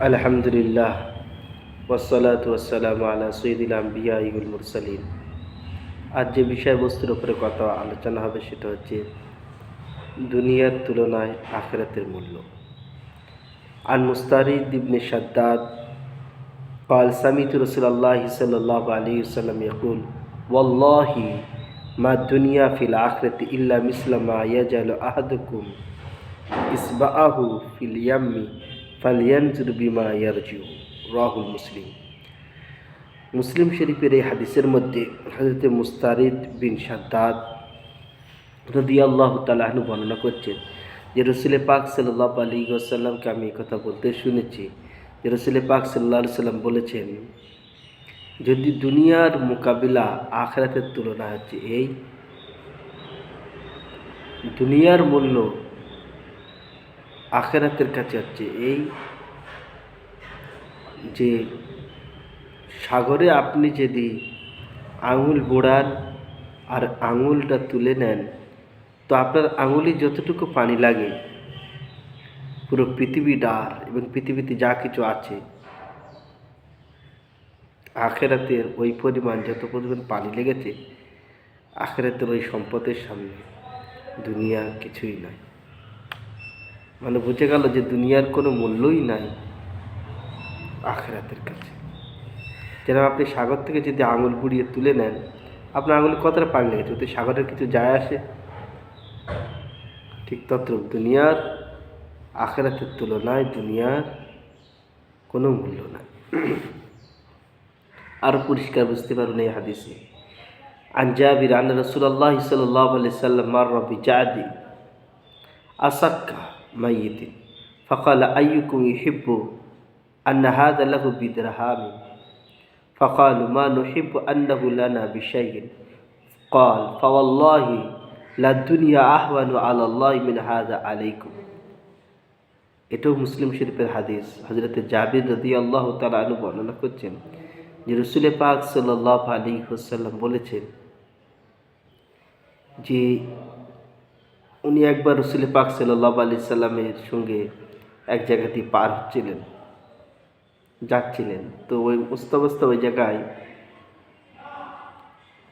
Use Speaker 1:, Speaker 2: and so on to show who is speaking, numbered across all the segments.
Speaker 1: আলহামদুলিল্লাহ ওসালাত ওয়াসালাম আলা সঈদুল আম্বিয়া ইউল মুরসালিন আজ যে বিষয়বস্তুর উপরে কথা আলোচনা হবে সেটা হচ্ছে দুনিয়ার তুলনায় আখেরাতের মূল্য আন মুস্তারিদ ইবনে শাদ্দাদ قال سمعت رسول الله صلى الله عليه وسلم يقول والله ما الدنيا في الآخرة إلا مثل ما يجعل أحدكم إصبعه في اليم ফালিয়ানজুর বিমা ইয়ারজু রাহুল মুসলিম। মুসলিম শরীফের এই হাদিসের মধ্যে হজরতে মুস্তারিদ বিন সাদ্দাদ রদি আল্লাহ তালাহন বর্ণনা করছেন যে রসুল পাক সাল্লাহ আলী আসাল্লামকে আমি কথা বলতে শুনেছি। যে রসুল পাক সাল্লা সাল্লাম বলেছেন, যদি দুনিয়ার মোকাবিলা আখরাতের তুলনা হচ্ছে এই, দুনিয়ার মূল্য আখেরাতের কাছে হচ্ছে এই যে সাগরে আপনি যদি আঙুল বোড়ান আর আঙুলটা তুলে নেন, তো আপনার আঙুলে যতটুকু পানি লাগে, পুরো পৃথিবী ডার এবং পৃথিবীতে যা কিছু আছে, আখেরাতের ওই পরিমাণ যত পরিমাণ পানি লেগেছে, আখেরাতের ওই সম্পদের সামনে দুনিয়া কিছুই নয়। মানে বুঝে গেল যে দুনিয়ার কোনো মূল্যই নাই আখেরাতের কাছে। যেরকম আপনি সাগর থেকে যদি আঙুল পুড়িয়ে তুলে নেন, আপনার আঙুল কতটা পানি লেগেছে? ওতে সাগরের কিছু যায় আসে? ঠিক তত্র দুনিয়ার আখেরাতের তুলনায় দুনিয়ার কোনো মূল্য নাই। আরও পরিষ্কার বুঝতে পারুন এই হাদিসে। আঞ্জাবির আন রসুল্লাহ সাল্লাহ সাল্লাম মার রবি জাদি আসাক্কা بجعد أصك ميت فقال أيكم يحب أن هذا له بدرهام فقالوا ما نحب أنه لنا بشيء قال فوالله لا الدنيا أهون على الله من هذا عليكم এটাও মুসলিম শরীফের হাদিস হজরত জাবির রদি আল্লাহ তালা আনু বর্ণনা করছেন যে রসুল পাক সাল্লাহ আলী হোসাল্লাম বলেছেন যে উনি একবার রসুল পাক সাল্লাহ আলি সাল্লামের সঙ্গে এক জায়গাতে পার হচ্ছিলেন, যাচ্ছিলেন। তো ওই অবস্থা ওই জায়গায়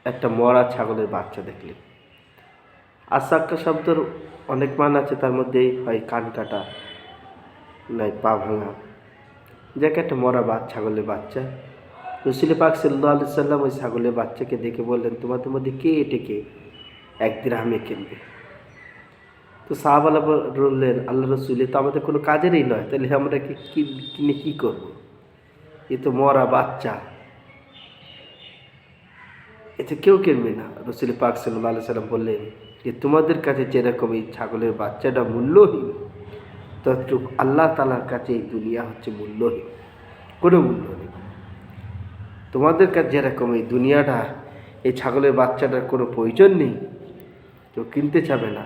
Speaker 1: একটা মরা ছাগলের বাচ্চা দেখলেন। আসাক্কা শব্দর অনেক মান আছে, তার মধ্যে হয় কান কাটা নয় পা ভাঙা। যাকে একটা মরা বা ছাগলের বাচ্চা। রসুল পাক সাল্লাহ আলি সাল্লাম ওই ছাগলের বাচ্চাকে দেখে বললেন, তোমাদের মধ্যে কে এটাকে? একদিন আমি কিনবে তো সাহাবালা বললেন, আল্লাহ রসুল তো আমাদের কোনো কাজেরই নয়। তাহলে আমরা কি কিনে কী করব? এ তো মরা বাচ্চা। এতে কেউ কিনবে না। রসুল পাক সাল্লাহ সাল্লাম বললেন যে তোমাদের কাছে যেরকম এই ছাগলের বাচ্চাটা মূল্যহীন, ততটুক আল্লাহ তালার কাছে এই দুনিয়া হচ্ছে মূল্যহীন, কোনো মূল্য নেই। তোমাদের কাছে যেরকম এই দুনিয়াটা, এই ছাগলের বাচ্চাটার কোনো প্রয়োজন নেই, কেউ কিনতে চাবে না।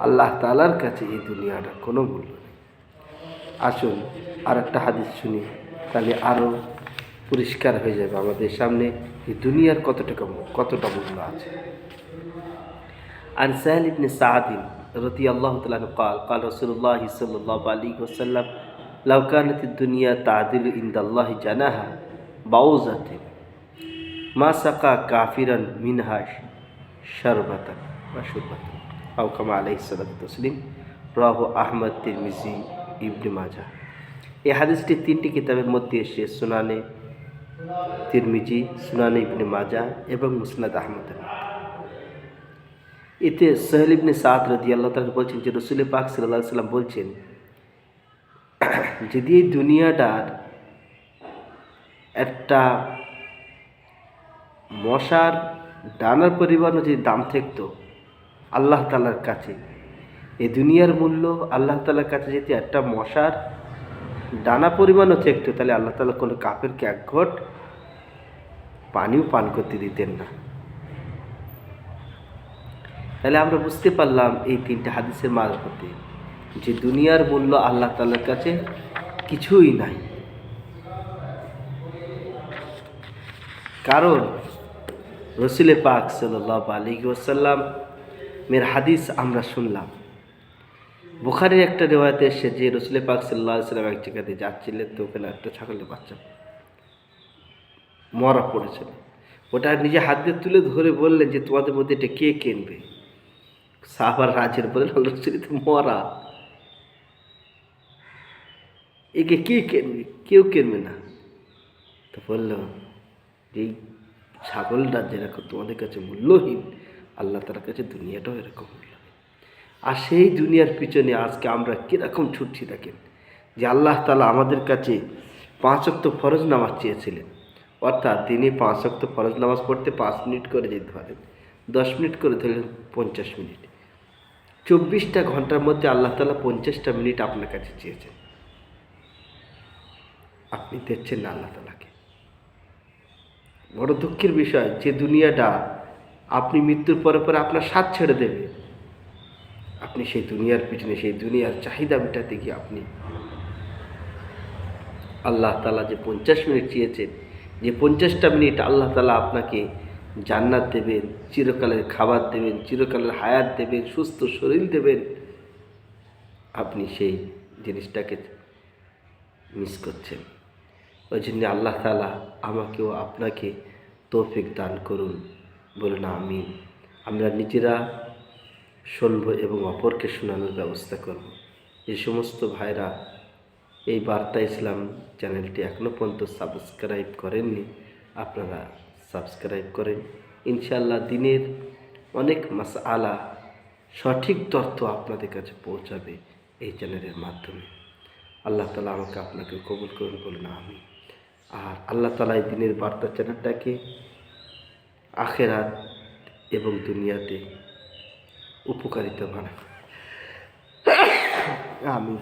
Speaker 1: আল্লাহ তালার কাছে এই দুনিয়াটার কোনো মূল্য নেই আসুন আর একটা হাদিস শুনি তাহলে আরও পরিষ্কার হয়ে যাবে আমাদের সামনে এই দুনিয়ার কতটুকু কতটা মূল্য আছে عن سهل بن سعد رضي الله تعالى عنه قال قال رسول الله صلى الله عليه وسلم لو كانت الدنيا تعدل عند الله جناها بعوزة ما سقى كافرا منها شربة وشربة আউকামা আলহ তসলিম রাহু আহমদ, তিরমিজি, ইবনে মাজা এই হাদিসটি তিনটি কিতাবের মধ্যে এসে সুনানে তিরমিজি, সুনানে ইবনে মাজা এবং মুসনাদ আহমদ এতে সোহেল ইবনে সাদ রদি আল্লাহ বলছেন যে, রসুল পাক সাল্লাহ সাল্লাম বলছেন, যদি এই দুনিয়াটার একটা মশার ডানার পরিমাণও যদি দাম থাকতো আল্লাহ তালার কাছে। এ দুনিয়ার মূল্য আল্লাহ তালার কাছে যদি একটা মশার ডানা পরিমাণও থাকতো, তাহলে আল্লাহ তালা কোনো কাপেরকে এক ঘট পানিও পান করতে দিতেন না। তাহলে আমরা বুঝতে পারলাম এই তিনটে হাদিসের মারফতে যে দুনিয়ার মূল্য আল্লাহ তালার কাছে কিছুই নাই। কারণ রসিলে পাক সাল্লাহ আলী ওসাল্লাম মের হাদিস আমরা শুনলাম। বুখারির একটা রেওয়ায়তে এসে যে রসুল পাক সাল্লাহ সাল্লাম এক জায়গাতে যাচ্ছিলেন তো ওখানে একটা ছাগলের বাচ্চা মরা পড়েছিল। ওটা নিজে হাত দিয়ে তুলে ধরে বললেন যে, তোমাদের মধ্যে এটা কে কিনবে? সাহাবার রাজের বলে রসুল তো মরা। একে কে কিনবে? কেউ কিনবে না। তো বলল যে এই ছাগলটা যেরকম তোমাদের কাছে মূল্যহীন আল্লাহ তার কাছে দুনিয়াটাও এরকম মূল্যহীন আর সেই দুনিয়ার পিছনে আজকে আমরা কীরকম ছুটছি দেখেন, যে আল্লাহ তালা আমাদের কাছে পাঁচ অক্ত ফরজ নামাজ চেয়েছিলেন। অর্থাৎ দিনে পাঁচ অক্ত ফরজ নামাজ পড়তে পাঁচ মিনিট করে যেতে পারেন, দশ মিনিট করে ধরলেন পঞ্চাশ মিনিট। চব্বিশটা ঘণ্টার মধ্যে আল্লাহ তালা পঞ্চাশটা মিনিট আপনার কাছে চেয়েছেন। আপনি দেখছেন না আল্লাহ তালাকে বড় দুঃখের বিষয়, যে দুনিয়াটা আপনি মৃত্যুর পরে পরে আপনার স্বাদ ছেড়ে দেবে। আপনি সেই দুনিয়ার পিছনে, সেই দুনিয়ার চাহিদা মেটাতে গিয়ে আপনি আল্লাহ তালা যে পঞ্চাশ মিনিট চেয়েছেন, যে পঞ্চাশটা মিনিট আল্লাহ তালা আপনাকে জান্নাত দেবেন, চিরকালের খাবার দেবেন, চিরকালের হায়াত দেবেন, সুস্থ শরীর দেবেন। আপনি সেই জিনিসটাকে মিস করছেন। ওই জন্য আল্লাহ তালা আমাকেও আপনাকে তৌফিক দান করুন। বলুন আমি আমরা নিজেরা শুনব এবং অপরকে শোনানোর ব্যবস্থা করব। যে সমস্ত ভাইরা এই বার্তা ইসলাম চ্যানেলটি এখনও পর্যন্ত সাবস্ক্রাইব করেননি। আপনারা সাবস্ক্রাইব করেন। ইনশাল্লাহ দিনের অনেক মাস আলা সঠিক তথ্য আপনাদের কাছে পৌঁছাবে এই চ্যানেলের মাধ্যমে। আল্লাহ তালা আমাকে আপনাকে কবুল করুন, বলুন আমি আর আল্লাহ তালা এই দিনের বার্তা চ্যানেলটাকে আখেরাত এবং দুনিয়াতে উপকারিতা হয় আমি